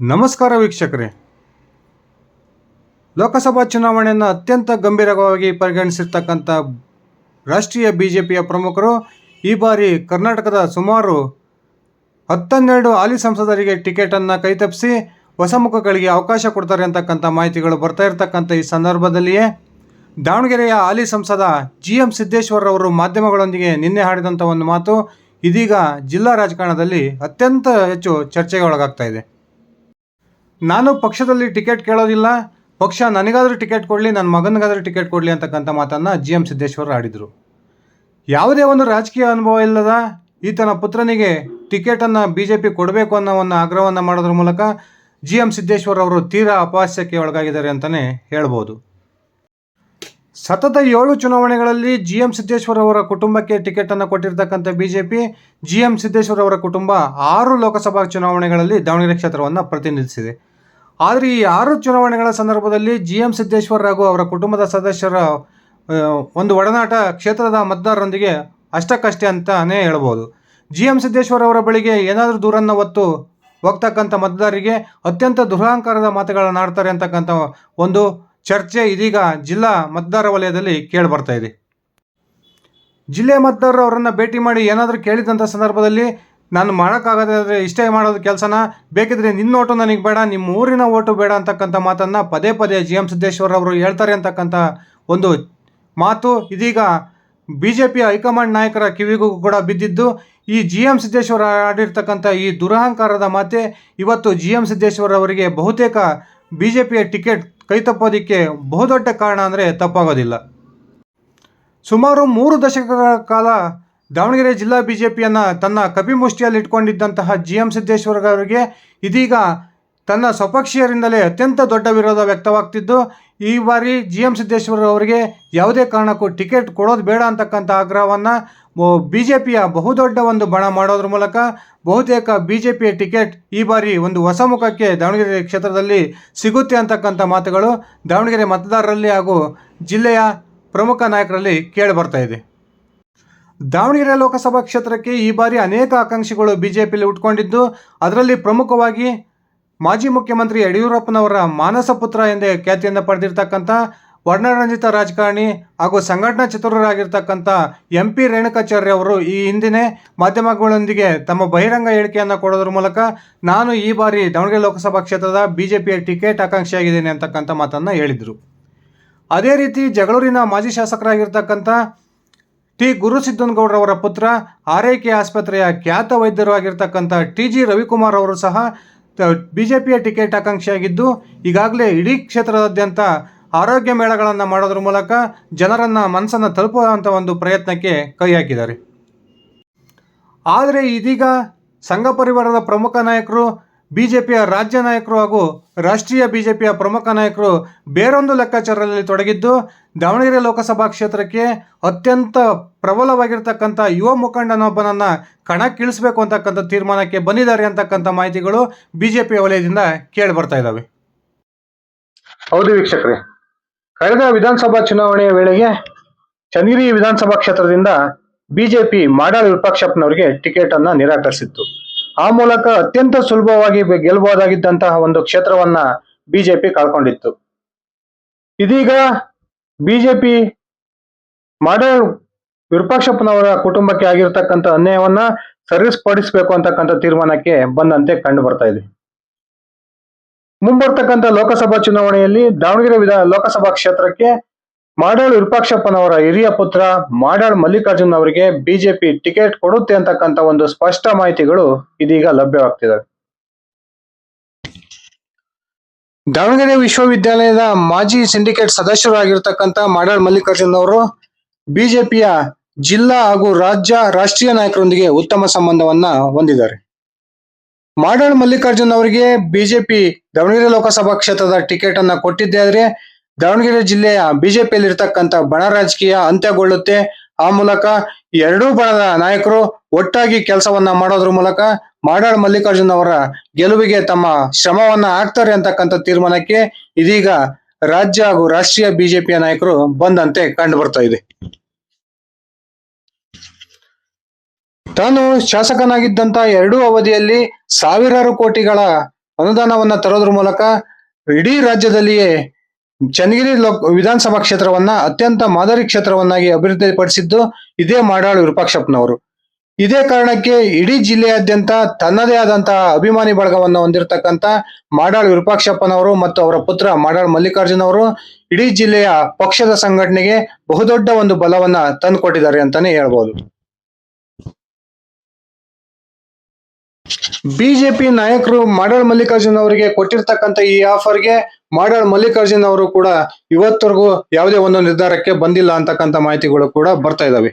ನಮಸ್ಕಾರ ವೀಕ್ಷಕರೇ. ಲೋಕಸಭಾ ಚುನಾವಣೆಯನ್ನು ಅತ್ಯಂತ ಗಂಭೀರವಾಗಿ ಪರಿಗಣಿಸಿರ್ತಕ್ಕಂಥ ರಾಷ್ಟ್ರೀಯ ಬಿ ಜೆ ಪಿಯ ಪ್ರಮುಖರು ಈ ಬಾರಿ ಕರ್ನಾಟಕದ ಸುಮಾರು ಹತ್ತನ್ನೆರಡು ಹಾಲಿ ಸಂಸದರಿಗೆ ಟಿಕೆಟನ್ನು ಕೈತಪ್ಪಿಸಿ ಹೊಸ ಮುಖಗಳಿಗೆ ಅವಕಾಶ ಕೊಡ್ತಾರೆ ಅಂತಕ್ಕಂಥ ಮಾಹಿತಿಗಳು ಬರ್ತಾ ಇರತಕ್ಕಂಥ ಈ ಸಂದರ್ಭದಲ್ಲಿಯೇ ದಾವಣಗೆರೆಯ ಹಾಲಿ ಸಂಸದ ಜಿ ಎಂ ಸಿದ್ದೇಶ್ವರ್ ಅವರು ಮಾಧ್ಯಮಗಳೊಂದಿಗೆ ನಿನ್ನೆ ಹಾಡಿದಂಥ ಒಂದು ಮಾತು ಇದೀಗ ಜಿಲ್ಲಾ ರಾಜಕಾರಣದಲ್ಲಿ ಅತ್ಯಂತ ಹೆಚ್ಚು ಚರ್ಚೆಗೆ ಒಳಗಾಗ್ತಾ ಇದೆ. ನಾನು ಪಕ್ಷದಲ್ಲಿ ಟಿಕೆಟ್ ಕೇಳೋದಿಲ್ಲ, ಪಕ್ಷ ನನಗಾದರೂ ಟಿಕೆಟ್ ಕೊಡಲಿ ನನ್ನ ಮಗನಿಗಾದರೂ ಟಿಕೆಟ್ ಕೊಡಲಿ ಅಂತಕ್ಕಂಥ ಮಾತನ್ನು ಜಿ ಎಂ ಸಿದ್ದೇಶ್ವರ ಆಡಿದರು. ಯಾವುದೇ ಒಂದು ರಾಜಕೀಯ ಅನುಭವ ಇಲ್ಲದ ಈತನ ಪುತ್ರನಿಗೆ ಟಿಕೆಟನ್ನು ಬಿ ಜೆ ಪಿ ಕೊಡಬೇಕು ಅನ್ನೋ ಒಂದು ಆಗ್ರಹವನ್ನು ಮಾಡೋದ್ರ ಮೂಲಕ ಜಿ ಎಂ ಸಿದ್ದೇಶ್ವರ್ ಅವರು ತೀರಾ ಅಪಹಾಸ್ಯಕ್ಕೆ ಒಳಗಾಗಿದ್ದಾರೆ ಅಂತಲೇ ಹೇಳ್ಬೋದು. ಸತತ ಏಳು ಚುನಾವಣೆಗಳಲ್ಲಿ ಜಿ ಎಂ ಸಿದ್ದೇಶ್ವರ್ ಅವರ ಕುಟುಂಬಕ್ಕೆ ಟಿಕೆಟನ್ನು ಕೊಟ್ಟಿರ್ತಕ್ಕಂಥ B J P G M Siddeshwar ಅವರ ಕುಟುಂಬ ಆರು ಲೋಕಸಭಾ ಚುನಾವಣೆಗಳಲ್ಲಿ ದಾವಣಗೆರೆ ಕ್ಷೇತ್ರವನ್ನು ಪ್ರತಿನಿಧಿಸಿದೆ. ಆದರೆ ಈ ಆರು ಚುನಾವಣೆಗಳ ಸಂದರ್ಭದಲ್ಲಿ ಜಿ ಎಂ ಸಿದ್ದೇಶ್ವರ್ ಹಾಗೂ ಅವರ ಕುಟುಂಬದ ಸದಸ್ಯರ ಒಂದು ಒಡನಾಟ ಕ್ಷೇತ್ರದ ಮತದಾರರೊಂದಿಗೆ ಅಷ್ಟಕ್ಕಷ್ಟೇ ಅಂತಲೇ ಹೇಳ್ಬೋದು. ಜಿ ಎಂ ಸಿದ್ದೇಶ್ವರ್ ಅವರ ಬಳಿಗೆ ಏನಾದರೂ ದೂರನ್ನು ಹೊತ್ತು ಹೋಗ್ತಕ್ಕಂಥ ಮತದಾರರಿಗೆ ಅತ್ಯಂತ ದುರಹಂಕಾರದ ಮಾತುಗಳನ್ನು ಆಡ್ತಾರೆ ಅಂತಕ್ಕಂಥ ಒಂದು ಚರ್ಚೆ ಇದೀಗ ಜಿಲ್ಲಾ ಮತದಾರ ವಲಯದಲ್ಲಿ ಕೇಳಿಬರ್ತಾ ಇದೆ. ಜಿಲ್ಲೆ ಮತದಾರರು ಅವರನ್ನು ಭೇಟಿ ಮಾಡಿ ಏನಾದರೂ ಕೇಳಿದಂಥ ಸಂದರ್ಭದಲ್ಲಿ, ನಾನು ಮಾಡೋಕ್ಕಾಗದಾದರೆ ಇಷ್ಟೇ ಮಾಡೋದು ಕೆಲಸನ? ಬೇಕಿದ್ರೆ ನಿನ್ನ ಓಟು ನನಗೆ ಬೇಡ, ನಿಮ್ಮ ಊರಿನ ಓಟು ಬೇಡ ಅಂತಕ್ಕಂಥ ಮಾತನ್ನು ಪದೇ ಪದೇ ಜಿ ಎಂ ಸಿದ್ದೇಶ್ವರ್ ಅವರು ಹೇಳ್ತಾರೆ ಅಂತಕ್ಕಂಥ ಒಂದು ಮಾತು ಇದೀಗ ಬಿ ಜೆ ಪಿ ಹೈಕಮಾಂಡ್ ನಾಯಕರ ಕಿವಿಗೂ ಕೂಡ ಬಿದ್ದಿದ್ದು, ಈ ಜಿ ಎಂ ಸಿದ್ದೇಶ್ವರ ಆಡಿರ್ತಕ್ಕಂಥ ಈ ದುರಹಂಕಾರದ ಮಾತೆ. ಇವತ್ತು ಜಿ ಎಂ ಸಿದ್ದೇಶ್ವರ ಅವರಿಗೆ ಬಹುತೇಕ ಬಿ ಜೆ ಪಿಯ ಟಿಕೆಟ್ ಕೈತಪ್ಪೋದಕ್ಕೆ ಬಹುದೊಡ್ಡ ಕಾರಣ ಅಂದರೆ ತಪ್ಪಾಗೋದಿಲ್ಲ. ಸುಮಾರು ಮೂರು ದಶಕಗಳ ಕಾಲ ದಾವಣಗೆರೆ ಜಿಲ್ಲಾ ಬಿ ಜೆ ಪಿಯನ್ನು ತನ್ನ ಕಪಿಮುಷ್ಟಿಯಲ್ಲಿ ಇಟ್ಕೊಂಡಿದ್ದಂತಹ ಜಿ ಎಂ ಸಿದ್ದೇಶ್ವರ ಅವರಿಗೆ ಇದೀಗ ತನ್ನ ಸ್ವಪಕ್ಷೀಯರಿಂದಲೇ ಅತ್ಯಂತ ದೊಡ್ಡ ವಿರೋಧ ವ್ಯಕ್ತವಾಗ್ತಿದ್ದು. ಈ ಬಾರಿ ಜಿ ಎಂ ಸಿದ್ದೇಶ್ವರ ಅವರಿಗೆ ಯಾವುದೇ ಕಾರಣಕ್ಕೂ ಟಿಕೆಟ್ ಕೊಡೋದು ಬೇಡ ಅಂತಕ್ಕಂಥ ಆಗ್ರಹವನ್ನು ಬಿ ಜೆ ಪಿಯ ಬಹುದೊಡ್ಡ ಒಂದು ಬಣ ಮಾಡೋದ್ರ ಮೂಲಕ ಬಹುತೇಕ ಬಿ ಜೆ ಪಿಯ ಟಿಕೆಟ್ ಈ ಬಾರಿ ಒಂದು ಹೊಸ ಮುಖಕ್ಕೆ ದಾವಣಗೆರೆ ಕ್ಷೇತ್ರದಲ್ಲಿ ಸಿಗುತ್ತೆ ಅಂತಕ್ಕಂಥ ಮಾತುಗಳು ದಾವಣಗೆರೆ ಮತದಾರರಲ್ಲಿ ಹಾಗೂ ಜಿಲ್ಲೆಯ ಪ್ರಮುಖ ನಾಯಕರಲ್ಲಿ ಕೇಳಿ ಬರ್ತಾ ಇದೆ. ದಾವಣಗೆರೆ ಲೋಕಸಭಾ ಕ್ಷೇತ್ರಕ್ಕೆ ಈ ಬಾರಿ ಅನೇಕ ಆಕಾಂಕ್ಷಿಗಳು ಬಿ ಜೆ ಪಿಯಲ್ಲಿ ಉಟ್ಕೊಂಡಿದ್ದು, ಅದರಲ್ಲಿ ಪ್ರಮುಖವಾಗಿ ಮಾಜಿ ಮುಖ್ಯಮಂತ್ರಿ ಯಡಿಯೂರಪ್ಪನವರ ಮಾನಸ ಪುತ್ರ ಎಂದೇ ಖ್ಯಾತಿಯನ್ನು ಪಡೆದಿರ್ತಕ್ಕಂಥ ವರ್ಣರಂಜಿತ ರಾಜಕಾರಣಿ ಹಾಗೂ ಸಂಘಟನಾ ಚತುರರಾಗಿರ್ತಕ್ಕಂಥ ಎಂ ಪಿ ರೇಣುಕಾಚಾರ್ಯ ಅವರು ಈ ಹಿಂದಿನ ಮಾಧ್ಯಮಗಳೊಂದಿಗೆ ತಮ್ಮ ಬಹಿರಂಗ ಹೇಳಿಕೆಯನ್ನು ಕೊಡೋದ್ರ ಮೂಲಕ ನಾನು ಈ ಬಾರಿ ದಾವಣಗೆರೆ ಲೋಕಸಭಾ ಕ್ಷೇತ್ರದ ಬಿ ಜೆ ಪಿಯ ಟಿಕೆಟ್ ಆಕಾಂಕ್ಷಿಯಾಗಿದ್ದೇನೆ ಅಂತಕ್ಕಂಥ ಮಾತನ್ನು ಹೇಳಿದರು. ಅದೇ ರೀತಿ ಜಗಳೂರಿನ ಮಾಜಿ ಶಾಸಕರಾಗಿರ್ತಕ್ಕಂಥ ಟಿ ಗುರುಸಿದ್ದನಗೌಡರವರ ಪುತ್ರ, ಆರೈಕೆ ಆಸ್ಪತ್ರೆಯ ಖ್ಯಾತ ವೈದ್ಯರು ಆಗಿರ್ತಕ್ಕಂಥ ಟಿ ಜಿ ರವಿಕುಮಾರ್ ಅವರು ಸಹ ಬಿ ಜೆ ಪಿಯ ಟಿಕೆಟ್ ಆಕಾಂಕ್ಷಿಯಾಗಿದ್ದು, ಈಗಾಗಲೇ ಇಡೀ ಕ್ಷೇತ್ರದಾದ್ಯಂತ ಆರೋಗ್ಯ ಮೇಳಗಳನ್ನು ಮಾಡೋದ್ರ ಮೂಲಕ ಜನರನ್ನು ಮನಸ್ಸನ್ನು ತಲುಪುವಂಥ ಒಂದು ಪ್ರಯತ್ನಕ್ಕೆ ಕೈ ಹಾಕಿದ್ದಾರೆ. ಆದರೆ ಇದೀಗ ಸಂಘ ಪರಿವಾರದ ಪ್ರಮುಖ ನಾಯಕರು ಬಿ ಜೆ ಪಿಯ ರಾಜ್ಯ ನಾಯಕರು ಹಾಗೂ ರಾಷ್ಟ್ರೀಯ ಬಿ ಜೆ ಪಿಯ ಪ್ರಮುಖ ನಾಯಕರು ಬೇರೊಂದು ಲೆಕ್ಕಾಚಾರದಲ್ಲಿ ತೊಡಗಿದ್ದು, ದಾವಣಗೆರೆ ಲೋಕಸಭಾ ಕ್ಷೇತ್ರಕ್ಕೆ ಅತ್ಯಂತ ಪ್ರಬಲವಾಗಿರ್ತಕ್ಕಂಥ ಯುವ ಮುಖಂಡನೊಬ್ಬನನ್ನು ಕಣಕ್ಕಿಳಿಸಬೇಕು ಅಂತಕ್ಕಂಥ ತೀರ್ಮಾನಕ್ಕೆ ಬಂದಿದ್ದಾರೆ ಅಂತಕ್ಕಂಥ ಮಾಹಿತಿಗಳು ಬಿ ಜೆ ಪಿ ವಲಯದಿಂದ ಕೇಳಿ ಬರ್ತಾ ಇದ್ದಾವೆ. ಹೌದು ವೀಕ್ಷಕರೇ. ಕಳೆದ ವಿಧಾನಸಭಾ ಚುನಾವಣೆಯ ವೇಳೆಗೆ ಚನ್ನಗಿರಿ ವಿಧಾನಸಭಾ ಕ್ಷೇತ್ರದಿಂದ ಬಿಜೆಪಿ ಮಾಡಾಳ್ ವಿಪಕ್ಷಪ್ಪನವರಿಗೆ ಟಿಕೆಟ್ ಅನ್ನ ನಿರಾಕರಿಸಿತ್ತು. ಆ ಮೂಲಕ ಅತ್ಯಂತ ಸುಲಭವಾಗಿ ಗೆಲ್ಲಬಹುದಾಗಿದ್ದಂತಹ ಒಂದು ಕ್ಷೇತ್ರವನ್ನ ಬಿಜೆಪಿ ಕಳ್ಕೊಂಡಿತ್ತು. ಇದೀಗ ಬಿಜೆಪಿ ಮಾಡಾಳ್ ವಿರೂಪಾಕ್ಷಪ್ಪನವರ ಕುಟುಂಬಕ್ಕೆ ಆಗಿರ್ತಕ್ಕಂಥ ಅನ್ಯಾಯವನ್ನ ಸರಿಪಡಿಸಬೇಕು ಅಂತಕ್ಕಂಥ ತೀರ್ಮಾನಕ್ಕೆ ಬಂದಂತೆ ಕಂಡು ಬರ್ತಾ ಇದೆ. ಮುಂಬರ್ತಕ್ಕಂಥ ಲೋಕಸಭಾ ಚುನಾವಣೆಯಲ್ಲಿ ದಾವಣಗೆರೆ ವಿಧಾನ ಲೋಕಸಭಾ ಕ್ಷೇತ್ರಕ್ಕೆ ಮಾಡಾಳ್ ವಿರೂಪಾಕ್ಷಪ್ಪನವರ ಹಿರಿಯ ಪುತ್ರ ಮಾಡಾಳ್ ಮಲ್ಲಿಕಾರ್ಜುನ್ ಅವರಿಗೆ ಬಿಜೆಪಿ ಟಿಕೆಟ್ ಕೊಡುತ್ತೆ ಅಂತಕ್ಕಂಥ ಒಂದು ಸ್ಪಷ್ಟ ಮಾಹಿತಿಗಳು ಇದೀಗ ಲಭ್ಯವಾಗ್ತಿದೆ. ದಾವಣಗೆರೆ ವಿಶ್ವವಿದ್ಯಾಲಯದ ಮಾಜಿ ಸಿಂಡಿಕೇಟ್ ಸದಸ್ಯರಾಗಿರ್ತಕ್ಕಂಥ ಮಾಡಾಳ್ ಮಲ್ಲಿಕಾರ್ಜುನ್ ಅವರು ಬಿಜೆಪಿಯ ಜಿಲ್ಲಾ ಹಾಗೂ ರಾಜ್ಯ ರಾಷ್ಟ್ರೀಯ ನಾಯಕರೊಂದಿಗೆ ಉತ್ತಮ ಸಂಬಂಧವನ್ನ ಹೊಂದಿದ್ದಾರೆ. ಮಾಡಾಳ್ ಮಲ್ಲಿಕಾರ್ಜುನ್ ಅವರಿಗೆ ಬಿಜೆಪಿ ದಾವಣಗೆರೆ ಲೋಕಸಭಾ ಕ್ಷೇತ್ರದ ಟಿಕೆಟ್ ಅನ್ನ ಕೊಟ್ಟಿದ್ದೆ ಆದ್ರೆ ದಾವಣಗೆರೆ ಜಿಲ್ಲೆಯ ಬಿಜೆಪಿಯಲ್ಲಿ ಇರ್ತಕ್ಕಂಥ ಬಣ ರಾಜಕೀಯ ಅಂತ್ಯಗೊಳ್ಳುತ್ತೆ. ಆ ಮೂಲಕ ಎರಡೂ ಬಣದ ನಾಯಕರು ಒಟ್ಟಾಗಿ ಕೆಲಸವನ್ನ ಮಾಡೋದ್ರ ಮೂಲಕ ಮಾಡಾಳ್ ಮಲ್ಲಿಕಾರ್ಜುನ್ ಅವರ ಗೆಲುವಿಗೆ ತಮ್ಮ ಶ್ರಮವನ್ನ ಹಾಕ್ತಾರೆ ಅಂತಕ್ಕಂಥ ತೀರ್ಮಾನಕ್ಕೆ ಇದೀಗ ರಾಜ್ಯ ಹಾಗೂ ರಾಷ್ಟ್ರೀಯ ಬಿಜೆಪಿಯ ನಾಯಕರು ಬಂದಂತೆ ಕಂಡು ಬರ್ತಾ ಇದೆ. ತಾನು ಶಾಸಕನಾಗಿದ್ದಂತ ಎರಡೂ ಅವಧಿಯಲ್ಲಿ ಸಾವಿರಾರು ಕೋಟಿಗಳ ಅನುದಾನವನ್ನ ತರೋದ್ರ ಮೂಲಕ ಇಡೀ ರಾಜ್ಯದಲ್ಲಿಯೇ ಚನ್ನಗಿರಿ ಲೋಕ್ ವಿಧಾನಸಭಾ ಕ್ಷೇತ್ರವನ್ನ ಅತ್ಯಂತ ಮಾದರಿ ಕ್ಷೇತ್ರವನ್ನಾಗಿ ಅಭಿವೃದ್ಧಿಪಡಿಸಿದ್ದು ಇದೇ ಮಾಡಾಳು ವಿರೂಪಾಕ್ಷಪ್ಪನವರು. ಇದೇ ಕಾರಣಕ್ಕೆ ಇಡೀ ಜಿಲ್ಲೆಯಾದ್ಯಂತ ತನ್ನದೇ ಆದಂತಹ ಅಭಿಮಾನಿ ಬಳಗವನ್ನು ಹೊಂದಿರತಕ್ಕಂತ ಮಾಡಾಳು ವಿರೂಪಾಕ್ಷಪ್ಪನವರು ಮತ್ತು ಅವರ ಪುತ್ರ ಮಾಡಾಳು ಮಲ್ಲಿಕಾರ್ಜುನ್ ಅವರು ಇಡೀ ಜಿಲ್ಲೆಯ ಪಕ್ಷದ ಸಂಘಟನೆಗೆ ಬಹುದೊಡ್ಡ ಒಂದು ಬಲವನ್ನ ತಂದುಕೊಟ್ಟಿದ್ದಾರೆ ಅಂತಾನೆ ಹೇಳ್ಬೋದು. ಬಿಜೆಪಿ ನಾಯಕರು ಮಾಡಾಳ್ ಮಲ್ಲಿಕಾರ್ಜುನ್ ಅವರಿಗೆ ಕೊಟ್ಟಿರ್ತಕ್ಕಂಥ ಈ ಆಫರ್ಗೆ ಮಾಡಾಳ್ ಮಲ್ಲಿಕಾರ್ಜುನ್ ಅವರು ಕೂಡ ಇವತ್ತರೆಗೂ ಯಾವುದೇ ಒಂದು ನಿರ್ಧಾರಕ್ಕೆ ಬಂದಿಲ್ಲ ಅಂತಕ್ಕಂಥ ಮಾಹಿತಿಗಳು ಕೂಡ ಬರ್ತಾ ಇದಾವೆ.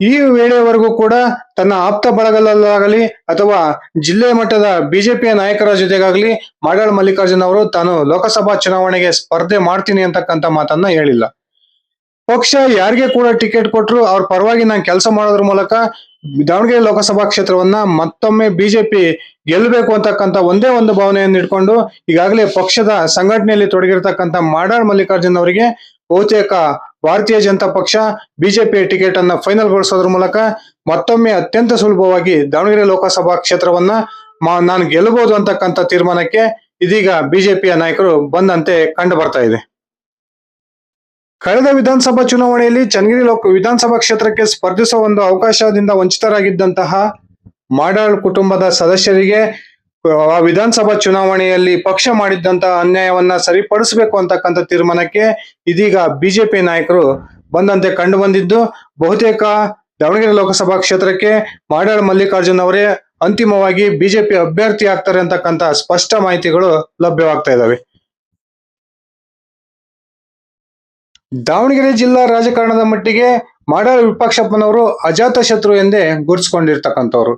ಈ ವೇಳೆಯವರೆಗೂ ಕೂಡ ತನ್ನ ಆಪ್ತ ಬಳಗದಲ್ಲಾಗಲಿ ಅಥವಾ ಜಿಲ್ಲೆ ಮಟ್ಟದ ಬಿಜೆಪಿಯ ನಾಯಕರ ಜೊತೆಗಾಗಲಿ ಮಾಡಾಳ್ ಮಲ್ಲಿಕಾರ್ಜುನ್ ಅವರು ತಾನು ಲೋಕಸಭಾ ಚುನಾವಣೆಗೆ ಸ್ಪರ್ಧೆ ಮಾಡ್ತೀನಿ ಅಂತಕ್ಕಂಥ ಮಾತನ್ನ ಹೇಳಿಲ್ಲ. ಪಕ್ಷ ಯಾರಿಗೆ ಕೂಡ ಟಿಕೆಟ್ ಕೊಟ್ರು ಅವ್ರ ಪರವಾಗಿ ನಾನು ಕೆಲಸ ಮಾಡೋದ್ರ ಮೂಲಕ ದಾವಣಗೆರೆ ಲೋಕಸಭಾ ಕ್ಷೇತ್ರವನ್ನ ಮತ್ತೊಮ್ಮೆ ಬಿಜೆಪಿ ಗೆಲ್ಲಬೇಕು ಅಂತಕ್ಕಂಥ ಒಂದೇ ಒಂದು ಭಾವನೆಯನ್ನು ಇಟ್ಕೊಂಡು ಈಗಾಗಲೇ ಪಕ್ಷದ ಸಂಘಟನೆಯಲ್ಲಿ ತೊಡಗಿರ್ತಕ್ಕಂಥ ಮಾಡಾಳ್ ಮಲ್ಲಿಕಾರ್ಜುನ್ ಅವರಿಗೆ ಬಹುತೇಕ ಭಾರತೀಯ ಜನತಾ ಪಕ್ಷ ಬಿಜೆಪಿ ಟಿಕೆಟ್ ಅನ್ನ ಫೈನಲ್ ಗೊಳಿಸೋದ್ರ ಮೂಲಕ ಮತ್ತೊಮ್ಮೆ ಅತ್ಯಂತ ಸುಲಭವಾಗಿ ದಾವಣಗೆರೆ ಲೋಕಸಭಾ ಕ್ಷೇತ್ರವನ್ನ ನಾನು ಗೆಲ್ಲಬಹುದು ಅಂತಕ್ಕಂಥ ತೀರ್ಮಾನಕ್ಕೆ ಇದೀಗ ಬಿಜೆಪಿಯ ನಾಯಕರು ಬಂದಂತೆ ಕಂಡು ಬರ್ತಾ ಇದೆ. ಕಳೆದ ವಿಧಾನಸಭಾ ಚುನಾವಣೆಯಲ್ಲಿ ಚನ್ನಗಿರಿ ಲೋಕ ವಿಧಾನಸಭಾ ಕ್ಷೇತ್ರಕ್ಕೆ ಸ್ಪರ್ಧಿಸುವ ಒಂದು ಅವಕಾಶದಿಂದ ವಂಚಿತರಾಗಿದ್ದಂತಹ ಮಾಡಾಳ್ ಕುಟುಂಬದ ಸದಸ್ಯರಿಗೆ ವಿಧಾನಸಭಾ ಚುನಾವಣೆಯಲ್ಲಿ ಪಕ್ಷ ಮಾಡಿದ್ದಂತಹ ಅನ್ಯಾಯವನ್ನ ಸರಿಪಡಿಸಬೇಕು ಅಂತಕ್ಕಂಥ ತೀರ್ಮಾನಕ್ಕೆ ಇದೀಗ ಬಿಜೆಪಿ ನಾಯಕರು ಬಂದಂತೆ ಕಂಡು ಬಂದಿದ್ದು, ಬಹುತೇಕ ದಾವಣಗೆರೆ ಲೋಕಸಭಾ ಕ್ಷೇತ್ರಕ್ಕೆ ಮಾಡಾಳ್ ಮಲ್ಲಿಕಾರ್ಜುನ್ ಅವರೇ ಅಂತಿಮವಾಗಿ ಬಿಜೆಪಿ ಅಭ್ಯರ್ಥಿ ಆಗ್ತಾರೆ ಅಂತಕ್ಕಂಥ ಸ್ಪಷ್ಟ ಮಾಹಿತಿಗಳು ಲಭ್ಯವಾಗ್ತಾ ಇದಾವೆ. ದಾವಣಗೆರೆ ಜಿಲ್ಲಾ ರಾಜಕಾರಣದ ಮಟ್ಟಿಗೆ ಮಾಡಾಳ್ ವಿಪಕ್ಷಪ್ಪನವರು ಅಜಾತ ಶತ್ರು ಎಂದೇ ಗುರುತಿಸಿಕೊಂಡಿರ್ತಕ್ಕಂಥವ್ರು.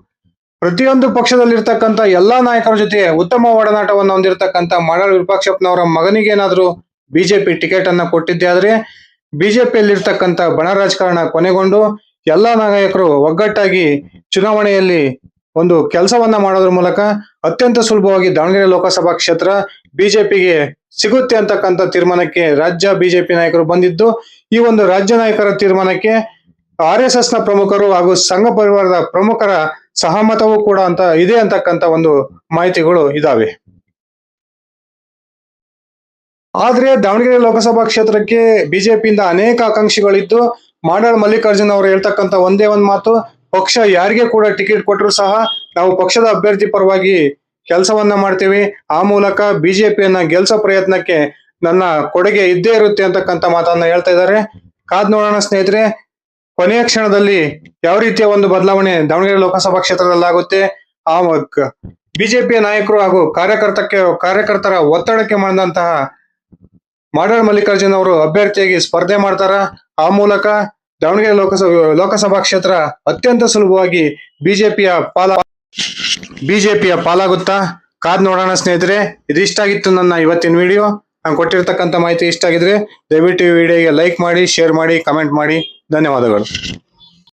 ಪ್ರತಿಯೊಂದು ಪಕ್ಷದಲ್ಲಿರ್ತಕ್ಕಂಥ ಎಲ್ಲಾ ನಾಯಕರ ಜೊತೆ ಉತ್ತಮ ಒಡನಾಟವನ್ನು ಹೊಂದಿರತಕ್ಕಂಥ ಮಾಡಾಳ್ ವಿಪಕ್ಷಪ್ಪನವರ ಮಗನಿಗೇನಾದ್ರೂ ಬಿಜೆಪಿ ಟಿಕೆಟ್ ಅನ್ನ ಕೊಟ್ಟಿದ್ದೆ ಆದ್ರೆ ಬಿಜೆಪಿಯಲ್ಲಿರ್ತಕ್ಕಂಥ ಬಣ ರಾಜಕಾರಣ ಕೊನೆಗೊಂಡು ಎಲ್ಲಾ ನಾಯಕರು ಒಗ್ಗಟ್ಟಾಗಿ ಚುನಾವಣೆಯಲ್ಲಿ ಒಂದು ಕೆಲಸವನ್ನ ಮಾಡೋದ್ರ ಮೂಲಕ ಅತ್ಯಂತ ಸುಲಭವಾಗಿ ದಾವಣಗೆರೆ ಲೋಕಸಭಾ ಕ್ಷೇತ್ರ ಬಿಜೆಪಿಗೆ ಸಿಗುತ್ತೆ ಅಂತಕ್ಕಂಥ ತೀರ್ಮಾನಕ್ಕೆ ರಾಜ್ಯ ಬಿಜೆಪಿ ನಾಯಕರು ಬಂದಿದ್ದು, ಈ ಒಂದು ರಾಜ್ಯ ನಾಯಕರ ತೀರ್ಮಾನಕ್ಕೆ ಆರ್ ಎಸ್ ಎಸ್ನ ಪ್ರಮುಖರು ಹಾಗೂ ಸಂಘ ಪರಿವಾರದ ಪ್ರಮುಖರ ಸಹಮತವೂ ಕೂಡ ಅಂತ, ಇದೆ ಅಂತಕ್ಕಂಥ ಒಂದು ಮಾಹಿತಿಗಳು ಇದಾವೆ. ಆದ್ರೆ ದಾವಣಗೆರೆ ಲೋಕಸಭಾ ಕ್ಷೇತ್ರಕ್ಕೆ ಬಿಜೆಪಿಯಿಂದ ಅನೇಕ ಆಕಾಂಕ್ಷಿಗಳಿದ್ದು, ಮಾಡಾಳ್ ಮಲ್ಲಿಕಾರ್ಜುನ್ ಅವರು ಹೇಳ್ತಕ್ಕಂಥ ಒಂದೇ ಒಂದು ಮಾತು, ಪಕ್ಷ ಯಾರಿಗೆ ಕೂಡ ಟಿಕೆಟ್ ಕೊಟ್ಟರು ಸಹ ನಾವು ಪಕ್ಷದ ಅಭ್ಯರ್ಥಿ ಪರವಾಗಿ ಕೆಲಸವನ್ನ ಮಾಡ್ತೀವಿ. ಆ ಮೂಲಕ ಬಿಜೆಪಿಯನ್ನ ಗೆಲ್ಸೋ ಪ್ರಯತ್ನಕ್ಕೆ ನನ್ನ ಕೊಡುಗೆ ಇದ್ದೇ ಇರುತ್ತೆ ಅಂತಕ್ಕಂಥ ಮಾತನ್ನ ಹೇಳ್ತಾ ಇದ್ದಾರೆ. ಕಾದ್ ನೋಡೋಣ ಸ್ನೇಹಿತರೆ, ಕೊನೆಯ ಕ್ಷಣದಲ್ಲಿ ಯಾವ ರೀತಿಯ ಒಂದು ಬದಲಾವಣೆ ದಾವಣಗೆರೆ ಲೋಕಸಭಾ ಕ್ಷೇತ್ರದಲ್ಲಾಗುತ್ತೆ? ಆ ಬಿಜೆಪಿಯ ನಾಯಕರು ಹಾಗೂ ಕಾರ್ಯಕರ್ತಕ್ಕೆ, ಕಾರ್ಯಕರ್ತರ ಒತ್ತಡಕ್ಕೆ ಮಾಡಿದಂತಹ ಮಾಡಾಳ್ ಮಲ್ಲಿಕಾರ್ಜುನ್ ಅವರು ಅಭ್ಯರ್ಥಿಯಾಗಿ ಸ್ಪರ್ಧೆ ಮಾಡ್ತಾರ? ಆ ಮೂಲಕ ದಾವಣಗೆರೆ ಲೋಕಸಭಾ ಲೋಕಸಭಾ ಕ್ಷೇತ್ರ ಅತ್ಯಂತ ಸುಲಭವಾಗಿ ಬಿಜೆಪಿಯ ಪಾಲ ಬಿಜೆಪಿಯ ಪಾಲಾಗುತ್ತಾ? ಕಾದ್ ನೋಡೋಣ ಸ್ನೇಹಿತರೆ. ಇದಿಷ್ಟ ಆಗಿತ್ತು ನನ್ನ ಇವತ್ತಿನ ವಿಡಿಯೋ. ನಾನು ಕೊಟ್ಟಿರ್ತಕ್ಕಂಥ ಮಾಹಿತಿ ಇಷ್ಟ ಆಗಿದ್ರೆ ದಯವಿಟ್ಟು ಈ ವಿಡಿಯೋಗೆ ಲೈಕ್ ಮಾಡಿ, ಶೇರ್ ಮಾಡಿ, ಕಮೆಂಟ್ ಮಾಡಿ. ಧನ್ಯವಾದಗಳು.